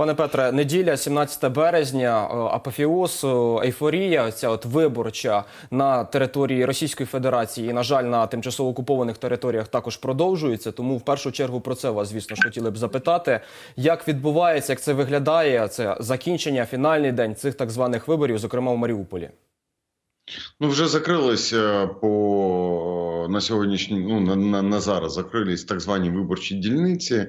Пане Петре, неділя, 17 березня, е, апофеоз, е, ейфорія, ця от виборча на території Російської Федерації і, на жаль, на тимчасово окупованих територіях також продовжується. Тому в першу чергу про це вас, звісно ж, хотіли б запитати. Як відбувається, як це виглядає? Це закінчення, фінальний день цих так званих виборів, зокрема в Маріуполі. Ну, вже закрилися по на сьогоднішній, ну на, на, на зараз закрились так звані виборчі дільниці.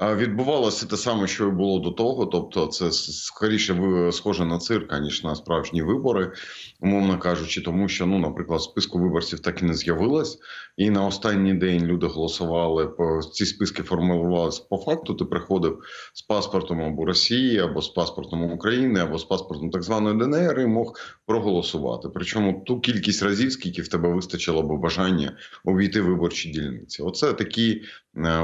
Відбувалося те саме, що і було до того. Тобто, це скоріше схоже на цирк, аніж на справжні вибори, умовно кажучи, тому що, ну, наприклад, списку виборців так і не з'явилось, і на останній день люди голосували по ці списки формулювалися по факту. Ти приходив з паспортом або Росії, або з паспортом України, або з паспортом так званої ДНР і мог проголосувати. Причому ту кількість разів, скільки в тебе вистачило б бажання увійти виборчі дільниці. Оце такі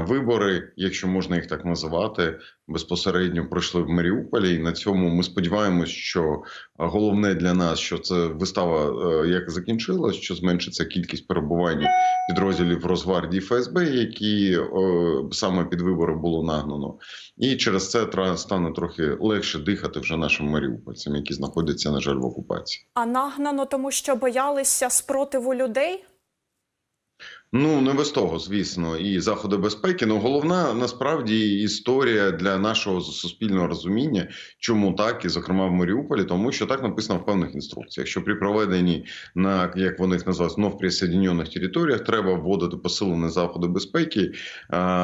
вибори, якщо можна їх так називати, безпосередньо пройшли в Маріуполі. І на цьому ми сподіваємось, що головне для нас, що це вистава е, як закінчилась, що зменшиться кількість перебування підрозділів Росгвардії ФСБ, які е, саме під вибори було нагнано. І через це стане трохи легше дихати вже нашим маріупольцям, які знаходяться, на жаль, в окупації. А нагнано, тому що боялися спротиву людей? Ну не без того, звісно, і заходи безпеки. Ну головна насправді історія для нашого суспільного розуміння, чому так, і зокрема в Маріуполі, тому що так написано в певних інструкціях, що при проведенні на як вони їх називають, знов присоединених територіях, треба вводити посилені заходи безпеки,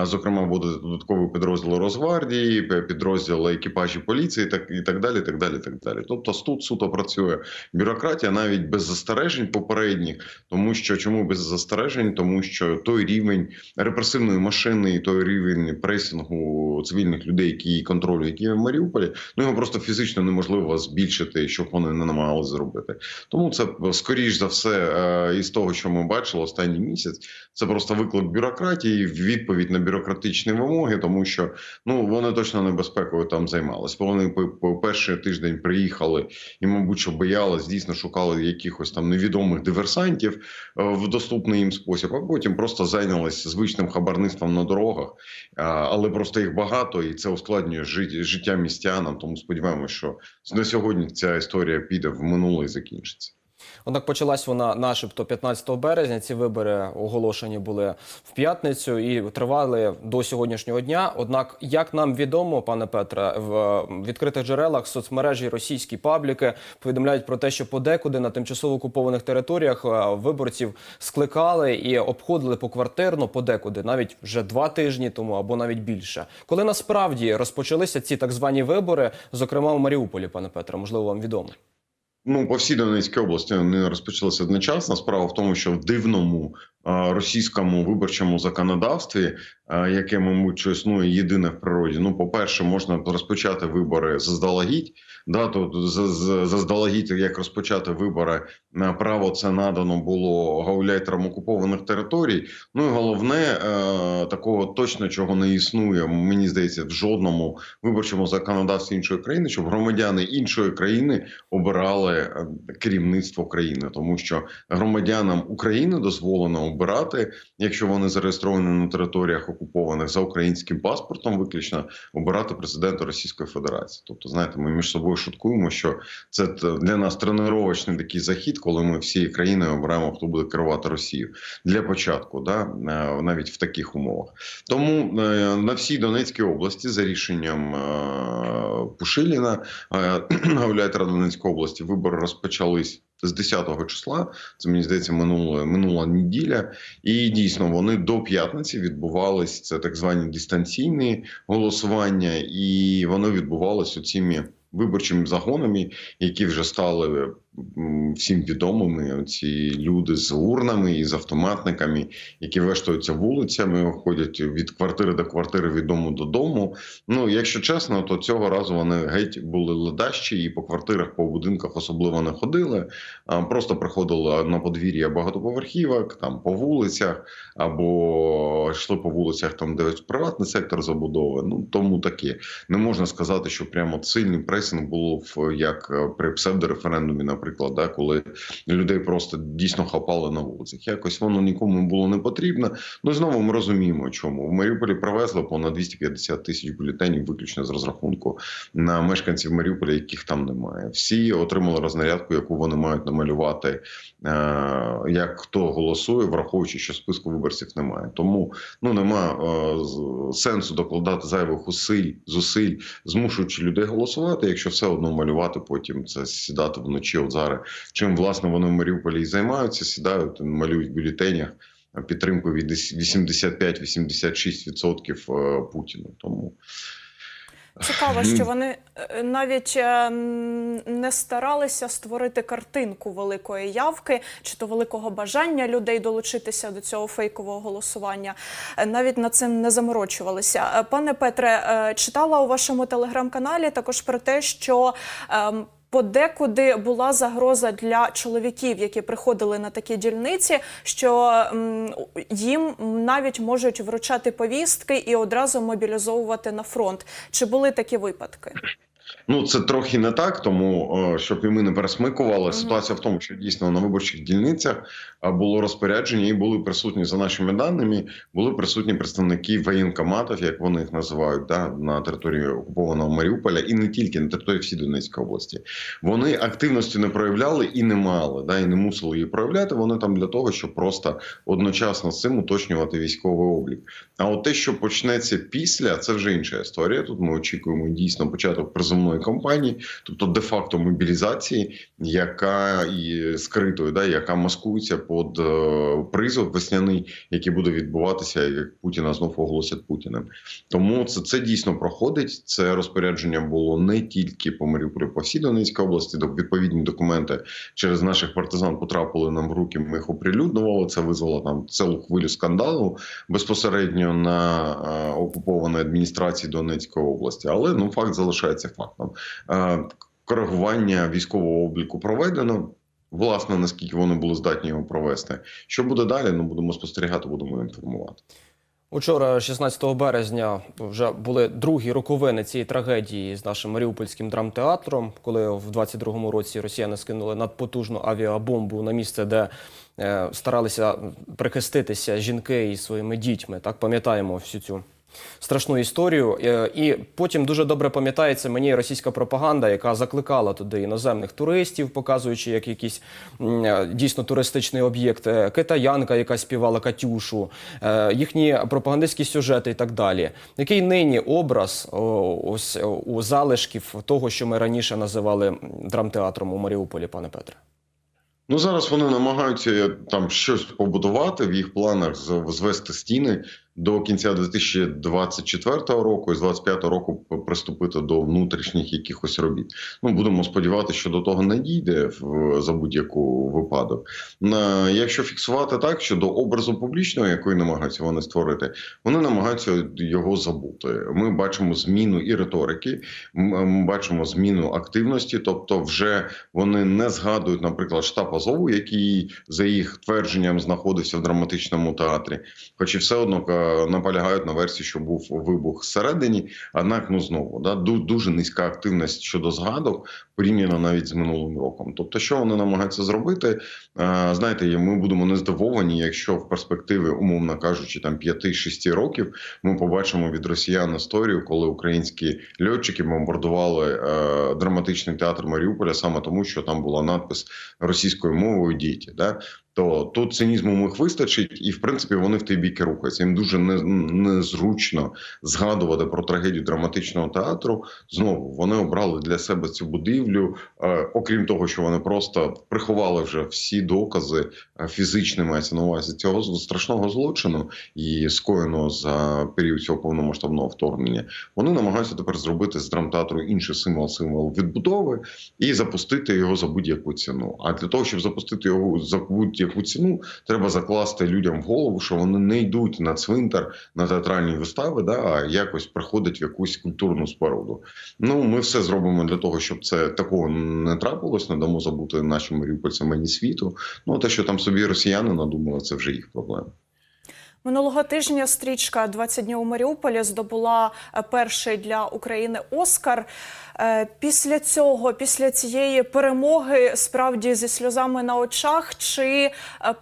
зокрема, вводити додаткові підрозділи Росгвардії, підрозділи екіпажі поліції, так і так далі. Так далі, так далі. Тобто тут суто працює бюрократія навіть без застережень попередніх, тому що чому без застережень? Тому що той рівень репресивної машини і той рівень пресингу цивільних людей, які контролюють, є в Маріуполі, ну його просто фізично неможливо збільшити, щоб вони не намагалися зробити. Тому це скоріш за все е, із того, що ми бачили останній місяць, це просто виклик бюрократії, відповідь на бюрократичні вимоги, тому що ну вони точно небезпекою там займалися. Бо Вони перший тиждень приїхали і, мабуть, що боялись, дійсно шукали якихось там невідомих диверсантів е, в доступний їм спосіб, потім просто зайнялись звичним хабарництвом на дорогах, але просто їх багато, і це ускладнює життя містянам. Тому сподіваємося, що на сьогодні ця історія піде в минуле і закінчиться. Однак почалась вона, начебто, 15 березня. Ці вибори оголошені були в п'ятницю і тривали до сьогоднішнього дня. Однак, як нам відомо, пане Петре, в відкритих джерелах соцмережі російські пабліки повідомляють про те, що подекуди на тимчасово окупованих територіях е, виборців скликали і обходили поквартирно подекуди, навіть вже два тижні тому або навіть більше. Коли насправді розпочалися ці так звані вибори, зокрема в Маріуполі, пане Петре, можливо, вам відомо. Ну, по всій Донецькій області не розпочалися одночасно. Справа в тому, що в дивному російському виборчому законодавстві, яке, мабуть, що існує єдине в природі. Ну, по-перше, можна розпочати вибори заздалегідь. Да, то за- за- заздалегідь, як розпочати вибори, на право це надано було гауляйтерам окупованих територій. Ну і головне, е, такого точно чого не існує. Мені здається, в жодному виборчому законодавстві іншої країни, щоб громадяни іншої країни обирали е, керівництво країни, тому що громадянам України дозволено обирати, якщо вони зареєстровані на територіях окупованих за українським паспортом, виключно обирати президента Російської Федерації. Тобто, знаєте, ми між собою шуткуємо, що це для нас тренувачний такий захід, коли ми всією країною обираємо, хто буде керувати Росією для початку, да е, навіть в таких умовах. Тому е, на всій Донецькій області за рішенням е, Пушиліна гауляйтера Донецької області вибори розпочались з 10 числа. Це мені здається минула минула неділя, і дійсно вони до п'ятниці відбувались. Це так звані дистанційні голосування, і воно відбувалось у цими виборчими загонами, які вже стали всім відомими. Ці люди з урнами і з автоматниками, які вештаються вулицями, ходять від квартири до квартири, від дому до дому. Ну, якщо чесно, то цього разу вони геть були ледащі і по квартирах, по будинках особливо не ходили. А просто приходили на подвір'я багатоповерхівок, там по вулицях, або йшли по вулицях, там де приватний сектор забудови. Ну тому таке. Не можна сказати, що прямо сильний пресинг було в як е, при псевдореферендумі, наприклад. Наприклад, да, коли людей просто дійсно хапали на вулицях. Якось воно нікому було не потрібно. Ну знову ми розуміємо, чому в Маріуполі привезли понад 250 тисяч бюлетенів, виключно з розрахунку на мешканців Маріуполя, яких там немає. Всі отримали рознарядку, яку вони мають намалювати, е, як хто голосує, враховуючи, що списку виборців немає. Тому ну нема е, сенсу докладати зайвих зусиль, зусиль, змушуючи людей голосувати, якщо все одно малювати потім це сідати вночі. Зараз чим власне вони в Маріуполі і займаються, сідають, малюють в бюлетенях підтримку від 85-86% е, Путіну. Тому Цікаво, що вони е, навіть е, не старалися створити картинку великої явки чи то великого бажання людей долучитися до цього фейкового голосування. Навіть над цим не заморочувалися. Пане Петре, читала у вашому телеграм-каналі також про те, що ем, Подекуди була загроза для чоловіків, які приходили на такі дільниці, що їм навіть можуть вручати повістки і одразу мобілізовувати на фронт. Чи були такі випадки? Ну, це трохи не так, тому е, щоб і ми не пересмикували. Ситуація в тому, що дійсно на виборчих дільницях е, було розпорядження і були присутні за нашими даними. Були присутні представники воєнкоматів, як вони їх називають, да, на території окупованого Маріуполя, і не тільки на території всієї Донецької області. Вони активності не проявляли і не мали, да, і не мусили її проявляти. Вони там для того, щоб просто одночасно з цим уточнювати військовий облік. А от те, що почнеться після, це вже інша історія. Тут ми очікуємо дійсно початок приземної кампанії, тобто де-факто мобілізації, яка і скритою, да, яка маскується під е, призов весняний, який буде відбуватися, як Путіна знов оголосять Путіним. Тому це, це дійсно проходить. Це розпорядження було не тільки по Маріуполю, по всій Донецькій області. До відповідні документи через наших партизан потрапили нам в руки. Ми їх оприлюднювали. Це визвало там цілу хвилю скандалу безпосередньо на е, окупованій адміністрації Донецької області. Але ну факт залишається фактом. Е, коригування військового обліку проведено. Власне, наскільки вони були здатні його провести. Що буде далі? Ну будемо спостерігати, будемо інформувати. Учора, 16 березня, вже були другі роковини цієї трагедії з нашим маріупольським драмтеатром, коли в 22-му році росіяни скинули надпотужну авіабомбу на місце, де е, старалися прихиститися жінки із своїми дітьми. Так пам'ятаємо всю цю страшну історію. Е, І потім дуже добре пам'ятається мені російська пропаганда, яка закликала туди іноземних туристів, показуючи як якийсь е, дійсно туристичний об'єкт, Е, китаянка, яка співала Катюшу, їхні пропагандистські сюжети і так далі. Який нині образ ось у залишків того, що ми раніше називали драмтеатром у Маріуполі, пане Петре? Ну зараз вони намагаються там щось побудувати в їх планах звести стіни до кінця 2024 року і з 2025 року приступити до внутрішніх якихось робіт. Ну будемо сподіватися, що до того не дійде в за будь-яку випадок. На якщо фіксувати так, що до образу публічного, який намагаються вони створити, вони намагаються його забути. Ми бачимо зміну і риторики, ми бачимо зміну активності, тобто вже вони не згадують, наприклад, штаб Азову, який за їх твердженням знаходився в драматичному театрі, хоч і все одно е, наполягають на версії, що був вибух всередині. Однак, ну знову да дуже низька активність щодо згадок, порівняно навіть з минулим роком. Тобто, що вони намагаються зробити? Е, Знаєте, ми будемо не здивовані, якщо в перспективі, умовно кажучи, там 5-6 років ми побачимо від росіян історію, коли українські льотчики бомбардували е, драматичний театр Маріуполя саме тому, що там була надпис російською мовою діти. Да? То тут цинізму них вистачить, і в принципі вони в той бік рухаються. Їм дуже не, незручно згадувати про трагедію драматичного театру. Знову вони обрали для себе цю будівлю. Е, окрім того, що вони просто приховали вже всі докази е, фізичні мається на увазі цього страшного злочину і скоєного за період цього повномасштабного вторгнення. Вони намагаються тепер зробити з драмтеатру інший символ символ відбудови і запустити його за будь-яку ціну. А для того, щоб запустити його за будь-яку ціну, треба закласти людям в голову, що вони не йдуть на цвинтар на театральні вистави, да, а якось приходять в якусь культурну споруду. Ну, ми все зробимо для того, щоб це такого не трапилось. Не дамо забути нашим рівпольцям ані світу. Ну те, що там собі росіяни надумали, це вже їх проблема. Минулого тижня стрічка «20 днів у Маріуполі здобула е, перший для України Оскар. Е, Після цього, після цієї перемоги, справді зі сльозами на очах, чи е,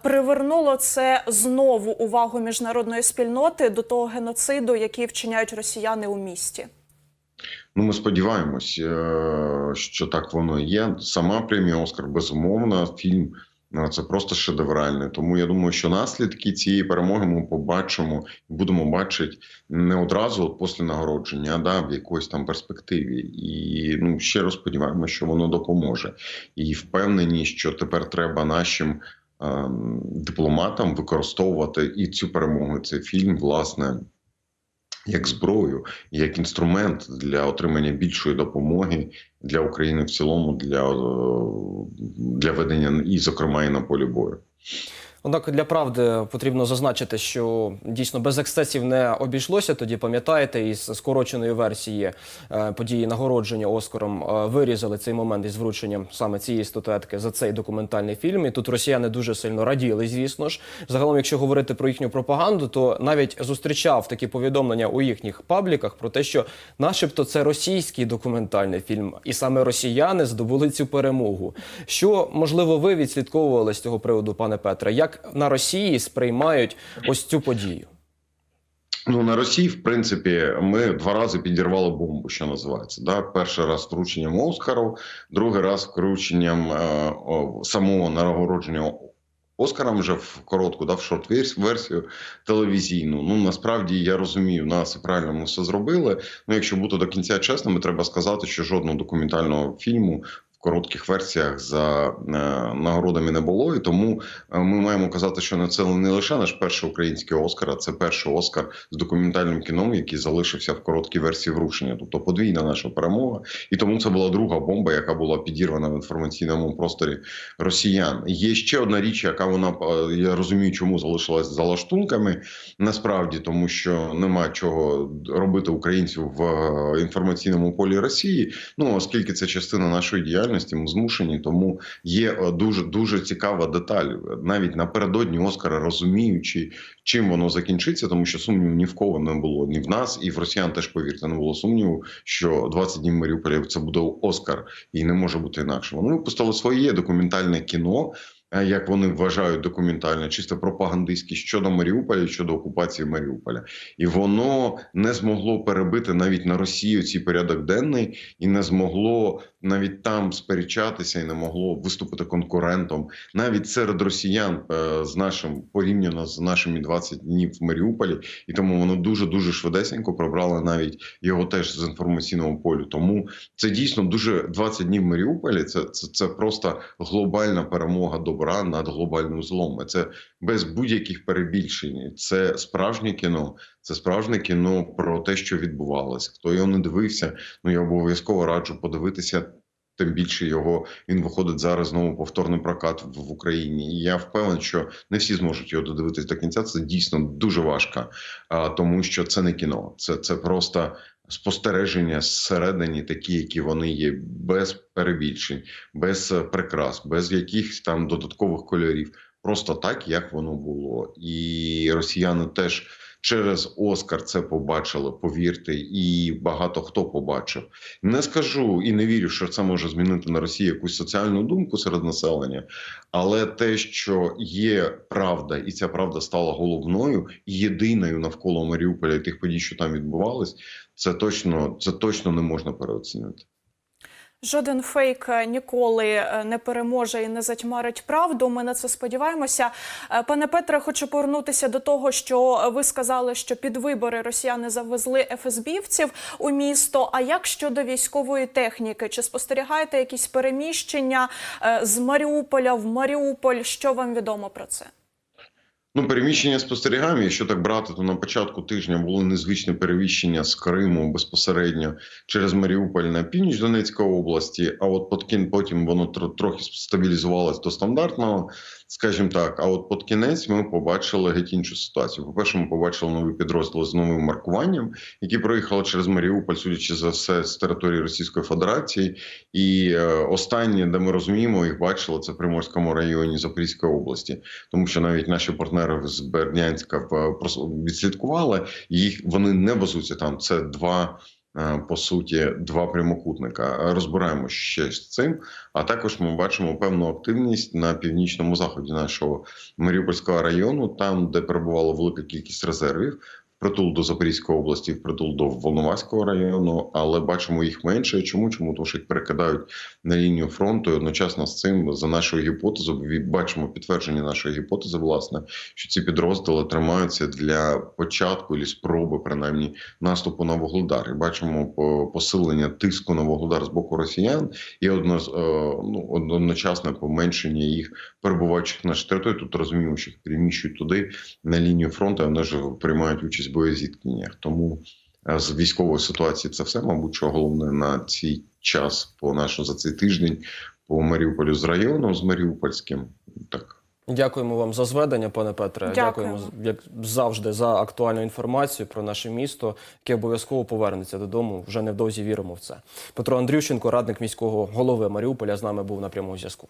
привернуло це знову увагу міжнародної спільноти до того геноциду, який вчиняють росіяни у місті? Ну, ми сподіваємось, що так воно є. Сама премія Оскар безумовно. Фільм це просто шедевральний. Тому я думаю, що наслідки цієї перемоги ми побачимо і будемо бачити не одразу от після нагородження, а да, в якоїсь там перспективі. І ну ще раз сподіваємося, що воно допоможе. І впевнені, що тепер треба нашим. ем, Дипломатам використовувати і цю перемогу, цей фільм, власне, як зброю, як інструмент для отримання більшої допомоги для України в цілому, для, е, для ведення і, зокрема, і на полі бою. Однак для правди потрібно зазначити, що дійсно без ексцесів не обійшлося. Тоді пам'ятаєте, із скороченої версії е, події нагородження Оскаром е, вирізали цей момент із врученням саме цієї статуетки за цей документальний фільм. І тут росіяни дуже сильно раділи, звісно ж. Загалом, якщо говорити про їхню пропаганду, то навіть зустрічав такі повідомлення у їхніх пабліках про те, що, начебто, це російський документальний фільм, і саме росіяни здобули цю перемогу. Що можливо ви відслідковували з цього приводу, пане Петре? Як на Росії сприймають ось цю подію? Ну на Росії, в принципі, ми два рази підірвали бомбу, що називається. Да? Перший раз врученням Оскару, другий раз врученням е, самого нагородження Оскаром вже в коротку, да, в шорт-версію телевізійну. Ну насправді я розумію, нас правильно ми все зробили. Ну, якщо бути до кінця чесними, треба сказати, що жодного документального фільму. Коротких версіях за е, нагородами не було, і тому е, ми маємо казати, що це не лише наш перший український Оскар, а це перший Оскар з документальним кіном, який залишився в короткій версії вручення, тобто подвійна наша перемога. І тому це була друга бомба, яка була підірвана в інформаційному просторі росіян. Є ще одна річ, яка вона е, я розумію, чому залишилась за лаштунками. Насправді, тому що нема чого робити українців в інформаційному полі Росії. Ну оскільки це частина нашої діяльності, ми змушені. Тому є е, дуже дуже цікава деталь. Навіть напередодні Оскара, розуміючи, чим воно закінчиться, тому що сумніву ні в кого не було, ні в нас, і в росіян теж повірте, не було сумніву, що 20 днів Маріуполя це буде Оскар, і не може бути інакше. Вони випустили своє документальне кіно. Е, Як вони вважають документальне, чисто пропагандистське щодо Маріуполя, щодо окупації Маріуполя, і воно не змогло перебити навіть на Росію цей порядок денний, і не змогло навіть там сперечатися, і не могло виступити конкурентом навіть серед росіян е, з нашим порівняно з нашими 20 днів в Маріуполі, і тому воно дуже дуже швидесенько прибрало навіть його теж з інформаційного полю. Тому це дійсно дуже 20 днів в Маріуполі. Це це, це просто глобальна перемога добра над глобальним злом. Це без будь-яких перебільшень. Це справжнє кіно. Це справжнє кіно про те, що відбувалося. Хто його не дивився, ну я обов'язково раджу подивитися. Тим більше його він виходить зараз знову повторний прокат в, Україні. І я впевнений, що не всі зможуть його додивитись до кінця. Це дійсно дуже важко, тому що це не кіно, це, це просто спостереження зсередині, такі, які вони є, без перебільшень, без е, прикрас, без якихось там додаткових кольорів. Просто так, як воно було, і росіяни теж через Оскар це побачили. Повірте, і багато хто побачив. Не скажу і не вірю, що це може змінити на Росії якусь соціальну думку серед населення, але те, що є правда, і ця правда стала головною єдиною навколо Маріуполя і тих подій, що там відбувались, це точно це точно не можна переоцінити. Жоден фейк е, ніколи е, не переможе і не затьмарить правду. Ми на це сподіваємося. Е, Пане Петре, хочу повернутися до того, що ви сказали, що під вибори росіяни завезли ФСБівців у місто. А як щодо військової техніки? Чи спостерігаєте якісь переміщення з Маріуполя в Маріуполь? Що вам відомо про це? Ну, переміщення спостерігаємо. Якщо так брати, то на початку тижня було незвичне переміщення з Криму безпосередньо через Маріуполь на північ Донецької області. А от потім воно тр- трохи стабілізувалось до стандартного. Скажімо так. А от під кінець ми побачили геть іншу ситуацію. По перше, ми побачили новий підрозділ з новим маркуванням, які проїхали через Маріуполь, судячи за все, з території Російської Федерації. І е, останнє, де ми розуміємо, їх бачили, це в Приморському районі Запорізької області, тому що навіть наші партнери з Бердянська прос- відслідкували їх. Вони не базуються там. Це два. Е, По суті, два прямокутника. Розбираємо ще з цим. А також ми бачимо певну активність на північному заході нашого Маріупольського району, там, де перебувала велика кількість резервів. Притул до Запорізької області, впритул до Волноваського району, але бачимо їх менше. Чому? Чому тому, що їх перекидають на лінію фронту. І одночасно з цим, за нашою гіпотезою, бачимо підтвердження нашої гіпотези, власне, що ці підрозділи тримаються для початку і спроби, принаймні, наступу на Вугледар. І бачимо по- посилення тиску на Вугледар з боку росіян і одно, е, ну, одночасне поменшення їх перебуваючих на території. Тут розуміємо, що їх переміщують туди на лінію фронту. а Вони ж приймають участь боєзіткненнях. Тому е, з військової ситуації це все, мабуть, що головне на цей час по нашу за цей тиждень по Маріуполю з районом з Маріупольським. Так. Дякуємо вам за зведення, пане Петре. Дякуємо. Дякуємо як завжди за актуальну інформацію про наше місто, яке обов'язково повернеться додому. Вже невдовзі віримо в це. Петро Андрющенко, радник міського голови Маріуполя, з нами був на прямому зв'язку.